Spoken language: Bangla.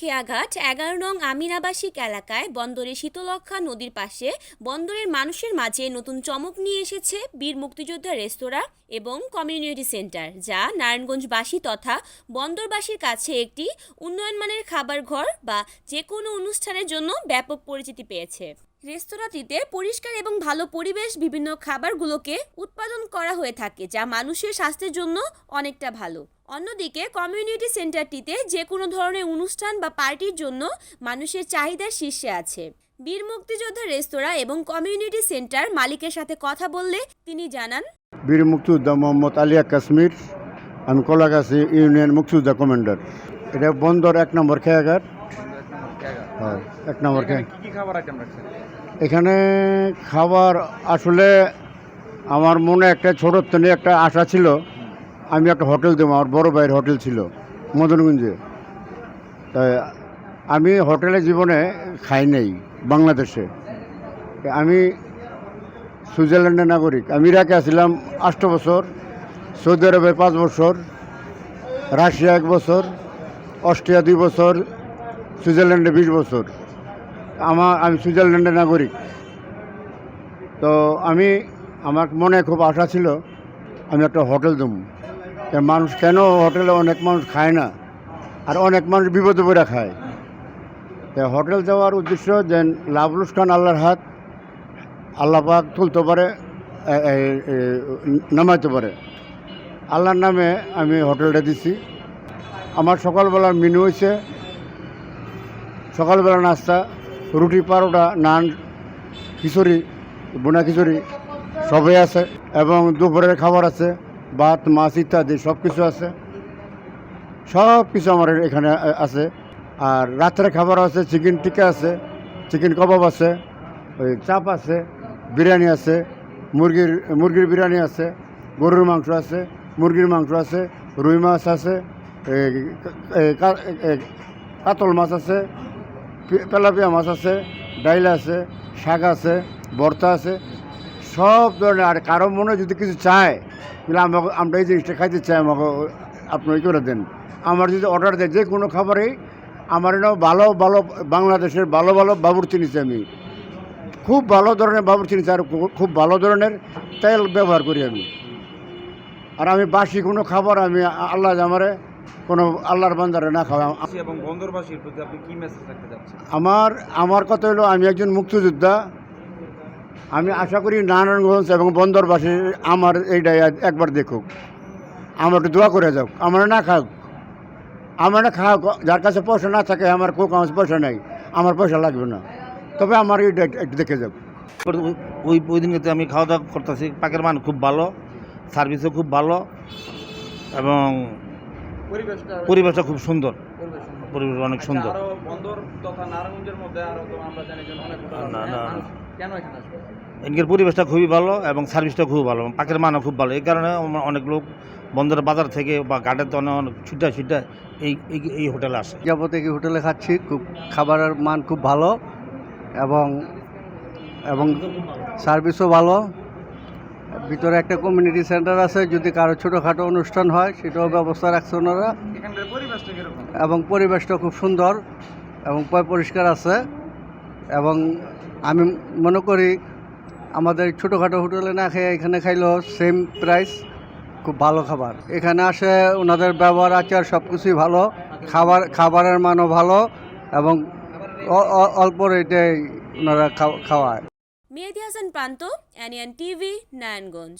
খেয়াঘাট, এগারো নং আমিনাবাসিক এলাকায় বন্দরের শীতলক্ষা নদীর পাশে বন্দরের মানুষের মাঝে নতুন চমক নিয়ে এসেছে বীর মুক্তিযোদ্ধা রেস্তোরাঁ এবং কমিউনিটি সেন্টার, যা নারায়ণগঞ্জবাসী তথা বন্দরবাসীর কাছে একটি উন্নয়নমানের খাবার ঘর বা যে কোনো অনুষ্ঠানের জন্য ব্যাপক পরিচিতি পেয়েছে। রেস্তোরাঁটিতে পরিষ্কার এবং ভালো পরিবেশ বিভিন্ন খাবারগুলোকে উৎপাদন করা হয়ে থাকে, যা মানুষের স্বাস্থ্যের জন্য অনেকটা ভালো। অন্যদিকে, কমিউনিটি সেন্টারটিতে যে কোনো ধরনের অনুষ্ঠান বা পার্টির জন্য মানুষের চাহিদার শীর্ষে আছে। বীর মুক্তিযোদ্ধা রেস্তোরাঁ এবং কমিউনিটি সেন্টার মালিকের সাথে কথা বললে তিনি জানান, বীর মুক্তিযোদ্ধা মোহাম্মদ আলিয়া কাশ্মীর, আমি কলাগাছি ইউনিয়ন মুক্তিযোদ্ধা কমান্ডার। এটা বন্দর এক নম্বর খেয়াঘাট। হ্যাঁ এক নম্বর এখানে কি খাবার আইটেম রাখছেন? এখানে খাবার আসলে আমার মনে একটা ছোটোর থেকে একটা আশা ছিল। আমি একটা হোটেল দেবো আমার বড় ভাইয়ের হোটেল ছিল মদনগঞ্জে। তাই আমি হোটেলে জীবনে খাই নাই বাংলাদেশে। আমি সুইজারল্যান্ডের নাগরিক। আমি ইরাকে আসছিলাম আষ্ট বছর সৌদি আরবে পাঁচ বছর রাশিয়া এক বছর অস্ট্রিয়া দুই বছর সুইজারল্যান্ডে বিশ বছর। আমার, আমি সুইজারল্যান্ডের নাগরিক। তো আমি, আমার মনে খুব আশা ছিল, আমি একটা হোটেল দেবো মানুষ কেন হোটেলে অনেক মানুষ খায় না, আর অনেক মানুষ বিপদে পড়ে খায়। তা হোটেল যাওয়ার উদ্দেশ্য যে লাভ লুসকান আল্লাহর হাত, আল্লাহ পাক তুলতে পারে নামাইতে পারে। আল্লাহর নামে আমি হোটেলটা দিছি। আমার সকালবেলার মেনু হয়েছে সকালবেলা নাস্তা, রুটি, পারোটা, নান, খিচুড়ি বোনা খিচুড়ি, সবই আছে। এবং দুপুরের খাবার আছে, ভাত, মাছ ইত্যাদি সব কিছু আছে। সব কিছু আমার এখানে আছে। আর রাত্রে খাবার আছে, চিকেন টিকা আছে, চিকেন কবাব আছে, ওই চাপ আছে, বিরিয়ানি আছে, মুরগির মুরগির বিরিয়ানি আছে, গরুর মাংস আছে, মুরগির মাংস আছে, রুই মাছ আছে কাতল মাছ আছে তেলাপিয়া মাছ আছে, ডাইল আছে, শাক আছে, ভর্তা আছে, সব ধরনের। আর কারও মনে যদি কিছু চায়, তাহলে আমাকে আমরা এই জিনিসটা খাইতে চাই, আমাকে আপনি করে দেন। আমার যদি অর্ডার দেয়, যে কোনো খাবারেই আমার এনে ভালো ভালো বাংলাদেশের ভালো ভালো বাবুর চিনিছি আমি। খুব ভালো ধরনের বাবুর চিনিছি আর খুব ভালো ধরনের তেল ব্যবহার করি আমি। আর আমি বাসি কোনো খাবার আমি আল্লাহ আমারে কোনো আল্লাহর বান্দারে না খাওয়া। এবং বন্দরবাসীর প্রতি আপনি কি মেসেজ রাখতে যাচ্ছেন আমার আমার কথা হলো আমি একজন মুক্তিযোদ্ধা। আমি আশা করি নারায়ণগঞ্জ এবং বন্দরবাসী আমার এইটা একবার দেখুক। আমার একটু দোয়া করে যাক। আমার না খাওক আমার না খাক। যার কাছে পয়সা না থাকে আমার কোক আমার পয়সা নেই। আমার পয়সা লাগবে না। তবে আমার এইটা একটু- দেখে যাক। ওই- ওই ওই দিনকে আমি খাওয়া দাওয়া করতেছি। পাকের মান খুব ভালো সার্ভিসও খুব ভালো এবং পরিবেশটা পরিবেশটা খুব সুন্দর। পরিবেশ অনেক আচ্ছা, সুন্দর। আরও বন্দর তথা নারায়ণগঞ্জের মধ্যে আরও তো আমরা জানি যে অনেক হোটেল আছে। না, না, হ্যাঁ, পরিবেশটা খুবই ভালো এবং সার্ভিসটা খুব ভালো পাখির মানও খুব ভালো। এই কারণে অনেক লোক বন্দরের বাজার থেকে বা ঘাটের তো অনেক অনেক ছুটা ছুটা এই এই- এই হোটেলে আসে। যাবতীয় কি হোটেলে খাচ্ছি খুব খাবারের মান খুব ভালো এবং এবং সার্ভিসও ভালো। ভিতরে একটা কমিউনিটি সেন্টার আছে যদি কারও ছোটোখাটো অনুষ্ঠান হয় সেটাও ব্যবস্থা রাখছে ওনারা। এবং পরিবেশটা খুব সুন্দর এবং পরিষ্কার আছে। এবং আমি মনে করি আমাদের ছোটোখাটো হোটেলে না খেয়ে এখানে খাইলেও সেম প্রাইস খুব ভালো খাবার। এখানে আসে ওনাদের ব্যবহার আচার সব কিছুই ভালো খাবার খাবারের মানও ভালো এবং অল্প রেটে ওনারা খাওয়া- খাওয়ায়। মেহেদি হাসান প্রান্ত অ্যানিয়ান টিভি নারায়ণগঞ্জ